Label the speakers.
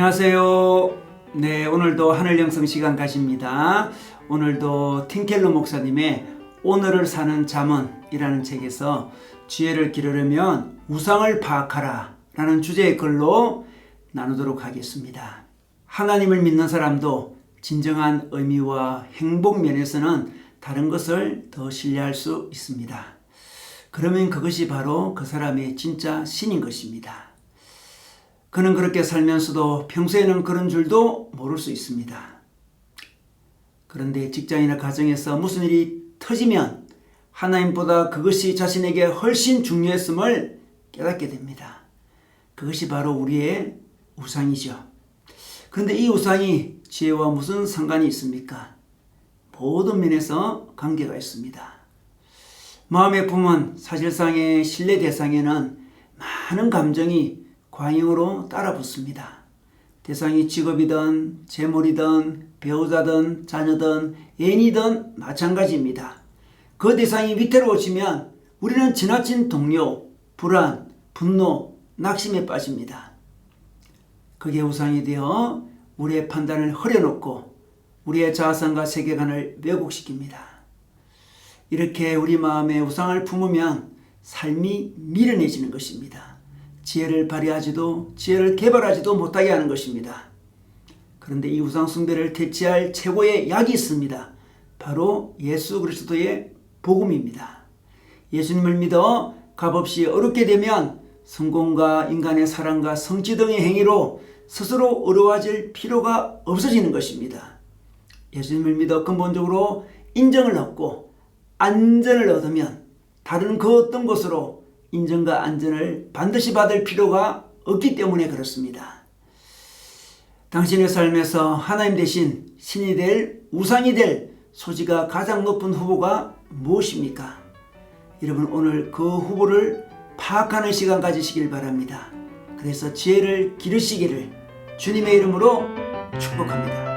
Speaker 1: 안녕하세요. 네, 오늘도 하늘 영성 시간 가십니다. 오늘도 틴켈러 목사님의 오늘을 사는 잠언이라는 책에서 지혜를 기르려면 우상을 파악하라 라는 주제의 글로 나누도록 하겠습니다. 하나님을 믿는 사람도 진정한 의미와 행복 면에서는 다른 것을 더 신뢰할 수 있습니다. 그러면 그것이 바로 그 사람의 진짜 신인 것입니다. 그는 그렇게 살면서도 평소에는 그런 줄도 모를 수 있습니다. 그런데 직장이나 가정에서 무슨 일이 터지면 하나님보다 그것이 자신에게 훨씬 중요했음을 깨닫게 됩니다. 그것이 바로 우리의 우상이죠. 그런데 이 우상이 지혜와 무슨 상관이 있습니까? 모든 면에서 관계가 있습니다. 마음의 품은 사실상의 신뢰 대상에는 많은 감정이 광역으로 따라붙습니다. 대상이 직업이든 재물이든 배우자든 자녀든 애인이든 마찬가지입니다. 그 대상이 위태로워지면 우리는 지나친 동요, 불안, 분노, 낙심에 빠집니다. 그게 우상이 되어 우리의 판단을 흐려놓고 우리의 자아상과 세계관을 왜곡시킵니다. 이렇게 우리 마음에 우상을 품으면 삶이 미련해지는 것입니다. 지혜를 발휘하지도 지혜를 개발하지도 못하게 하는 것입니다. 그런데 이 우상 숭배를 대체할 최고의 약이 있습니다. 바로 예수 그리스도의 복음입니다. 예수님을 믿어 값없이 어렵게 되면 성공과 인간의 사랑과 성취 등의 행위로 스스로 어려워질 필요가 없어지는 것입니다. 예수님을 믿어 근본적으로 인정을 얻고 안전을 얻으면 다른 그 어떤 것으로 인정과 안전을 반드시 받을 필요가 없기 때문에 그렇습니다. 당신의 삶에서 하나님 대신 신이 될 우상이 될 소지가 가장 높은 후보가 무엇입니까? 여러분 오늘 그 후보를 파악하는 시간 가지시길 바랍니다. 그래서 지혜를 기르시기를 주님의 이름으로 축복합니다.